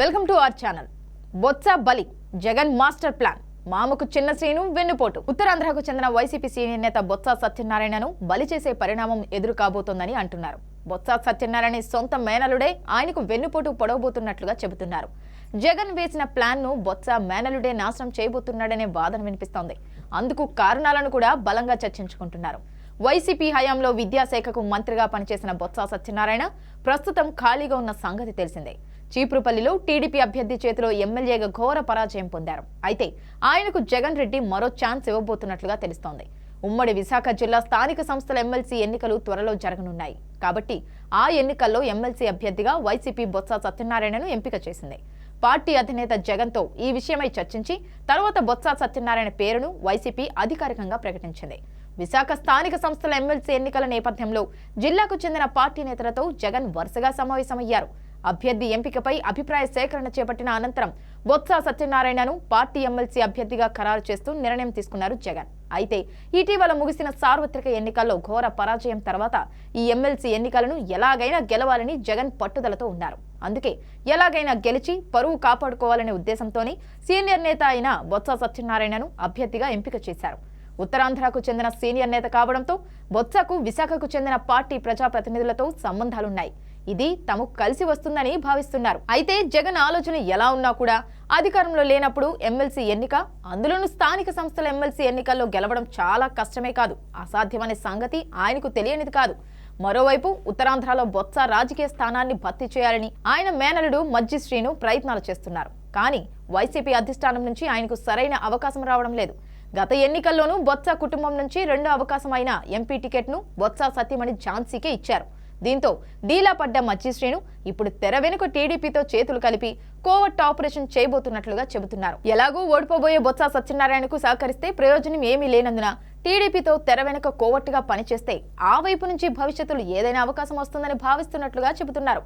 Welcome to our channel. Botsa బలి Jagan master plan. మామకు చిన్న శ్రీను వెన్నుపోటు. ఉత్తరాంధ్రకు చెందిన వైసీపీ సీనియర్ నేత బొత్స సత్యనారాయణను బలి చేసే పరిణామం ఎదురు కాబోతోందని అంటున్నారు. బొత్స సత్యనారాయణ సొంత మేనలుడే ఆయనకు వెన్నుపోటు పొడవబోతున్నట్లుగా చెబుతున్నారు. జగన్ వేసిన ప్లాన్ను బొత్స మేనలుడే నాశనం చేయబోతున్నాడనే వాదన వినిపిస్తోంది. అందుకు కారణాలను కూడా బలంగా చర్చించుకుంటున్నారు. వైసీపీ హయాంలో విద్యాశాఖకు మంత్రిగా పనిచేసిన బొత్స సత్యనారాయణ ప్రస్తుతం ఖాళీగా ఉన్న సంగతి తెలిసిందే. చీపురుపల్లిలో టీడీపీ అభ్యర్థి చేతిలో ఎమ్మెల్యేగా ఘోర పరాజయం పొందారు. అయితే ఆయనకు జగన్ రెడ్డి మరో ఛాన్స్ ఇవ్వబోతున్నట్లుగా తెలుస్తోంది. ఉమ్మడి విశాఖ జిల్లా స్థానిక సంస్థల ఎమ్మెల్సీ ఎన్నికలు త్వరలో జరగనున్నాయి. కాబట్టి ఆ ఎన్నికల్లో ఎమ్మెల్సీ అభ్యర్థిగా వైసీపీ బొత్స సత్యనారాయణను ఎంపిక చేసింది. పార్టీ అధినేత జగన్తో ఈ విషయమై చర్చించి తర్వాత బొత్స సత్యనారాయణ పేరును వైసీపీ అధికారికంగా ప్రకటించింది. విశాఖ స్థానిక సంస్థల ఎమ్మెల్సీ ఎన్నికల నేపథ్యంలో జిల్లాకు చెందిన పార్టీ నేతలతో జగన్ వరుసగా సమావేశమయ్యారు. అభ్యర్థి ఎంపికపై అభిప్రాయ సేకరణ చేపట్టిన అనంతరం బొత్స సత్యనారాయణను పార్టీ ఎమ్మెల్సీ అభ్యర్థిగా ఖరారు చేస్తూ నిర్ణయం తీసుకున్నారు జగన్. అయితే ఇటీవల ముగిసిన సార్వత్రిక ఎన్నికల్లో ఘోర పరాజయం తర్వాత ఈ ఎమ్మెల్సీ ఎన్నికలను ఎలాగైనా గెలవాలని జగన్ పట్టుదలతో ఉన్నారు. అందుకే ఎలాగైనా గెలిచి పరువు కాపాడుకోవాలనే ఉద్దేశంతోనే సీనియర్ నేత అయిన బొత్స సత్యనారాయణను అభ్యర్థిగా ఎంపిక చేశారు. ఉత్తరాంధ్రకు చెందిన సీనియర్ నేత కావడంతో బొత్సకు విశాఖకు చెందిన పార్టీ ప్రజాప్రతినిధులతో సంబంధాలున్నాయి. ఇది తమకు కలిసి వస్తుందని భావిస్తున్నారు. అయితే జగన్ ఆలోచన ఎలా ఉన్నా కూడా అధికారంలో లేనప్పుడు ఎమ్మెల్సీ ఎన్నిక అందులోనూ స్థానిక సంస్థల ఎమ్మెల్సీ ఎన్నికల్లో గెలవడం చాలా కష్టమే కాదు. అసాధ్యమనే సంగతి ఆయనకు తెలియనిది కాదు. మరోవైపు ఉత్తరాంధ్రలో బొత్స రాజకీయ స్థానాన్ని భర్తీ చేయాలని ఆయన మేనలుడు మజ్జి శ్రీను ప్రయత్నాలు చేస్తున్నారు. కానీ వైసీపీ అధిష్టానం నుంచి ఆయనకు సరైన అవకాశం రావడం లేదు. గత ఎన్నికల్లోనూ బొత్స కుటుంబం నుంచి రెండో అవకాశం అయిన ఎంపీ టికెట్ను బొత్స సత్యమణి ఝాన్సీకే ఇచ్చారు. దీంతో డీలా పడ్డ మచ్చిశ్రీను ఇప్పుడు తెర వెనుక టీడీపీతో చేతులు కలిపి కోవట్ ఆపరేషన్ చేయబోతున్నట్లుగా చెబుతున్నారు. ఎలాగూ ఓడిపోబోయే బొత్స సత్యనారాయణకు సహకరిస్తే ప్రయోజనం ఏమీ లేనందున టీడీపీతో తెర వెనుక కోవట్టుగా పనిచేస్తే ఆ వైపు నుంచి భవిష్యత్తులో ఏదైనా అవకాశం వస్తుందని భావిస్తున్నట్లుగా చెబుతున్నారు.